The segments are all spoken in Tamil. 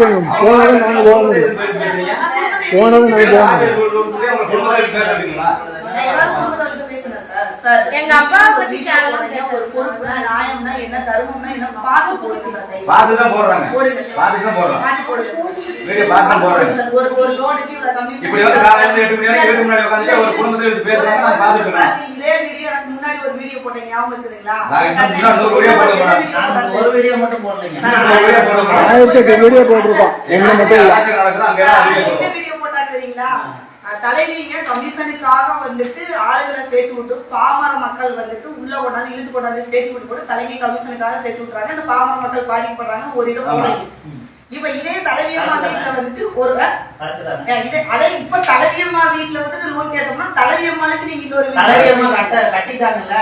சொல்லுங்க போனதும் நாங்கள் போக முடியும் போனதும் நாங்கள் போக கேவலம் போடுறீங்க, ஒரு பொறுப்புனா, நியாயம்னா என்ன, தர்மம்னா என்ன, பார்த்து போடுங்க சார், தயவு பார்த்து தான் போடுறாங்க. ஒரு லோனுக்கு இப்படி வந்து காலையில எட்டு மணி ஒரு குடும்பத்துல பேசுறாங்க, நான் சார், இருக்கேன். நீங்க இதே வீடியோ போட்டீங்க ஞாபகம் இருக்குதுங்களா? ஒரு வீடியோ மட்டும் போடலைங்க. ஆயிரத்தி எட்டு வீடியோ போட்டிருக்கோம். எங்களை மட்டும் என்ன. வீடியோ போட்டாங்க தெரியுங்களா? தலைவிங்க கமிஷனுக்காக வந்துட்டு ஆளுகளை சேர்த்து விட்டு பாமர மக்கள் வந்துட்டு உள்ள கொண்டாந்து இழுத்து கொண்டாந்து சேர்த்து விட்டு போட்டு தலைவி கமிஷனுக்காக சேர்த்து விட்டுறாங்க. அந்த பாமர மக்கள் பாதிக்கப்படுறாங்க ஒரு இதை இப்ப இதே தலைவியம்மா வீட்டுல வந்துட்டு ஒரு அதே இப்ப தலைவியம்மா வீட்டுல வந்துட்டு லோன் கேட்டோம்னா தலைவியம்மாளுக்கு நீங்க இன்னொரு வீடு- தலைவியம்மா கட்ட கட்டிட்டாங்கல்ல.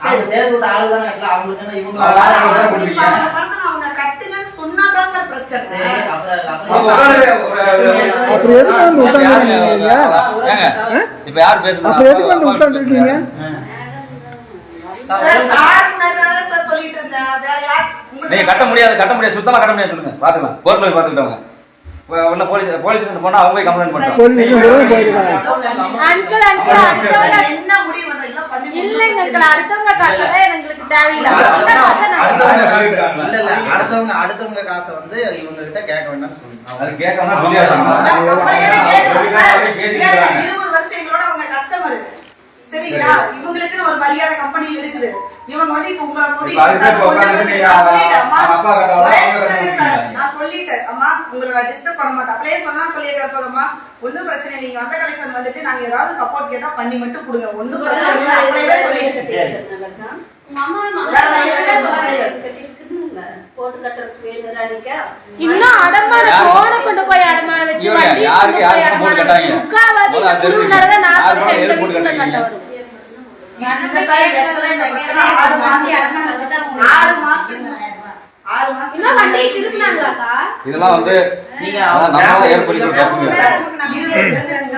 அவங்க சேர்த்து விட்ட ஆளு தானே கட்டல அவங்களுக்கு என்ன இவங்க ஆ, வாடகை ஆ, தான் ஆ, கொடுப்பீங்க. இப்ப அவங்க கட்டுங்கன்னு சொன்னாதான் சார் பிரச்சனை. அப்புறம் எதுக்கு வந்து உட்கார்ந்துருக்கீங்க? இப்ப யார் பேசுனா அப்புறம் எதுக்கு வந்து வேற நீங்க கட்ட முடியாது கட்ட முடியாது. சுத்தமா கட்ட முடியாது சொல்லுங்க. பாத்துக்கலாம். கோர்ட்ல போய் பாத்துக்கிட்டவங்க. உள்ள போலீஸ் போலீஸ் ஸ்டேஷன் போனா அவங்க போய் கம்ப்ளைண்ட் பண்றாங்க. போலீஸ் ஸ்டேஷன் போயிருக்காங்க அங்கிள் அங்கிள் அடுத்தவங்க என்ன முடிவு பண்றீங்களோ பண்ணி இல்லைங்க அங்கிள். அடுத்தவங்க காசெல்லாம் எங்களுக்கு தேவையில்லை. அடுத்தவங்க அடுத்தவங்க காசை நாங்க அடுத்தவங்க. இல்ல இல்ல. அடுத்தவங்க அடுத்தவங்க காசை வந்து இவங்க கிட்ட கேட்க வேண்டாம்னு சொல்லுங்க. அது கேட்காம பேசிக்கிறாங்க. இருபது வருஷம் எங்களோட அவங்க கஸ்டமர். சரிங்களா? இவங்களுக்குன்னு ஒரு மரியாதை கம்பெனியில் இருக்குது. இவங்க வந்து இப்ப உங்களை கூட்டிட்டு இப்ப அதுக்கு உங்களை டிஸ்டர்ப் பண்ண மாட்டேன் அப்படியே சொன்னா சொல்லியே கேட்பாங்கம்மா ஒண்ணும் பிரச்சனை. நீங்க வந்த கலெக்ஷன் வந்துட்டு நாங்க ஏதாவது சப்போர்ட் கேட்டா பண்ணி மட்டும் கொடுங்க. ஒண்ணும் பிரச்சனை இல்லை. அப்படியே சொல்ல இன்னும் அடமான போனை கொண்டு போய் அடமான வச்சு வண்டியை கொண்டு போய் அடமான வச்சு? முக்காவாசி நான் வீட்டுல சண்டை? வரும். பிரச்சனை ஆறு மாசம் ஆறு ஆறு இதெல்லாம் வந்து நீங்க நம்மளால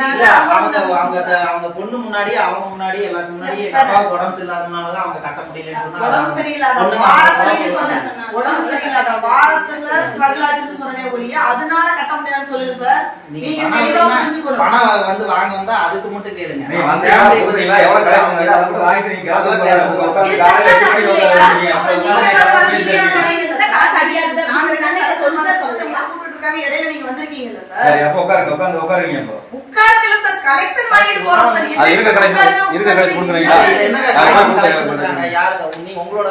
இல்ல அவங்க அவங்க அவங்க பொண்ணு முன்னாடி அவங்க முன்னாடி எல்லாத்துக்கு முன்னாடி அப்பாவுக்கு உடம்பு சரியில்லாதனாலதான் அவங்க கட்ட முடியலன்னு உடம்பு சரியில்லாத வாரத்துல சொன்னேன் உடம்பு சரியில்லாத வாரத்துல ஸ்ட்ரகிள் ஆச்சுன்னு சொன்னே ஒழிய அதனால கட்ட முடியாதுன்னு சொல்லுங்க சார் நீங்க தெளிவா புரிஞ்சுக்கணும். பணம் வந்து வாங்க வந்தா அதுக்கு மட்டும் கேளுங்க. நீங்க வந்து எவ்வளவு வாங்கிட்டு நீங்க அதெல்லாம். பேசுங்க. உட்கார்ந்து காலையில எட்டு மணிக்கு உட்காருவீங்க. அப்புறம் நீங்க உட்கார்ந்து தான் எல்லாரும் நீங்க பேசிட்டு தான் இருக்கீங்க. நீங்க காசு அடியாதுதான். நாங்க ரெண்டு பேரும் சொல்லுங்க, சொல்லுங்க, சொல்லுங்க. சொல்லுங்க. கூப்பிட்டு இருக்காங்க, இடையில நீங்க வந்திருக்கீங்கல்ல சார் சரி அப்ப உட்காருங்க உட்கார்ந்து உட்காருங்க இப்போ. உட்காருங்கல்ல சார் கலெக்ஷன் வாங்கிட்டு போறோம் சார். அது இருக்க collection, இருக்க collection கொடுக்குறீங்களா? யாருக்கு நீ உங்களோட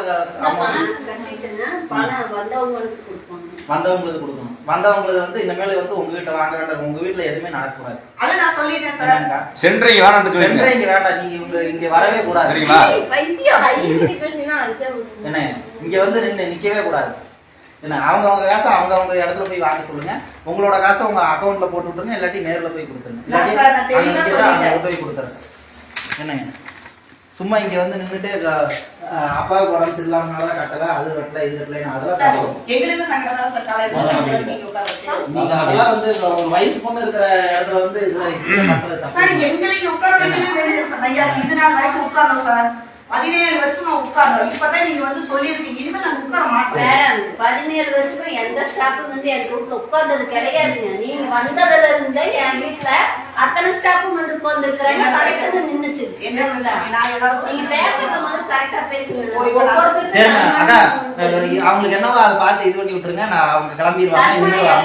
வந்தவங்களுக்கு கொடுக்கணும். வந்தவங்களுக்கு வந்து இனிமேல் வந்து உங்க வீட்டுல வாங்க வேண்டாம். உங்க வீட்டுல எதுவுமே நடக்கக்கூடாது. அதை நான் சொல்லிட்டேன் சார்? சென்ட்ரிங் வேணாம்னு சொல்லுங்க சென்ட்ரே இங்க வேண்டாம். நீங்க இங்க இங்க வரவே கூடாது. சரிங்களா. என்ன? இங்க வந்து நின்னு நிக்கவே கூடாது. என்ன அவங்க அவங்க காசை அவங்க அவங்க இடத்துல போய் வாங்க சொல்லுங்க. உங்களோட காசை உங்க அக்கவுண்ட்ல போட்டு விட்டுருங்க இல்லாட்டி நேர்ல போய் கொடுத்துருங்க. இல்லாட்டி போய் கொடுத்துறேன் என்னங்க? சும்மா இங்க வந்து நின்னுட்டு அஹ், அப்பாவுக்கு உடம்பு சரியில்லாமனால கட்டல அது கட்டல இது கட்டல அதெல்லாம். நீங்க அதெல்லாம் வந்து ஒரு வயசு பொண்ணு இருக்கிற இடத்துல வந்து இதுல ஐயா இது நாள் வரைக்கும் உட்கார்ந்தோம் சார். பதினேழு வருஷமா உட்கார்ந்தோம். இப்பதான் நீங்க வந்து சொல்லியிருக்கீங்க. இனிமே நான் உட்கார மாட்டேன். பதினேழு வருஷமா எந்த ஸ்டாஃபும் வந்து என் வீட்டுல உட்கார்ந்தது கிடையாதுங்க. நீங்க வந்ததுல இருந்து என் வீட்டுல அத்தனை ஸ்டாஃபும் வந்து உட்கார்ந்துருக்கிறாங்க. கடைசியில நின்னுச்சு. என்ன நீங்க பேசுறது போது கரெக்டா பேசுங்க. அவங்களுக்கு என்னவோ அதை பார்த்து இது பண்ணி விட்டுருங்க. நான் அவங்க கிளம்பிடுவாங்க இனிமேல் வர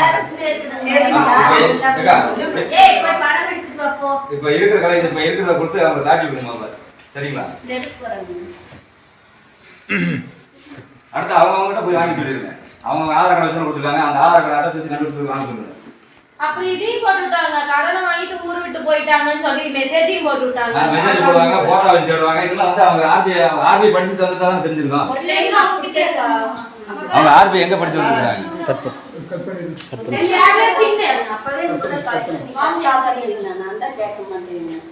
மாட்டாங்க இப்ப இருக்கிற கலை இப்ப இருக்கிறத கொடுத்து அவங்க தாட்டி விடுங்க சரிங்களா. அடுத்து அவங்க அவங்க போய் வாங்கி சொல்லிருங்க அவங்க ஆதார் கார்டு வச்சு கொடுத்துருக்காங்க. அந்த ஆதார் கார்டு அட்ரஸ் வச்சு கண்டுபிடிச்சு வாங்க சொல்லுங்க. அப்ப இதையும் போட்டு விட்டாங்க கடனை வாங்கிட்டு ஊர் விட்டு போயிட்டாங்கன்னு சொல்லி மெசேஜையும் போட்டு விட்டாங்க மெசேஜ் போடுவாங்க போட்டோ வச்சு தேடுவாங்க. இதெல்லாம் வந்து அவங்க ஆர்பி ஆர்பி படிச்சு தந்து தான் தெரிஞ்சிருக்கோம் அவங்க ஆர்பி எங்க படிச்சு வந்துருக்காங்க பின்ன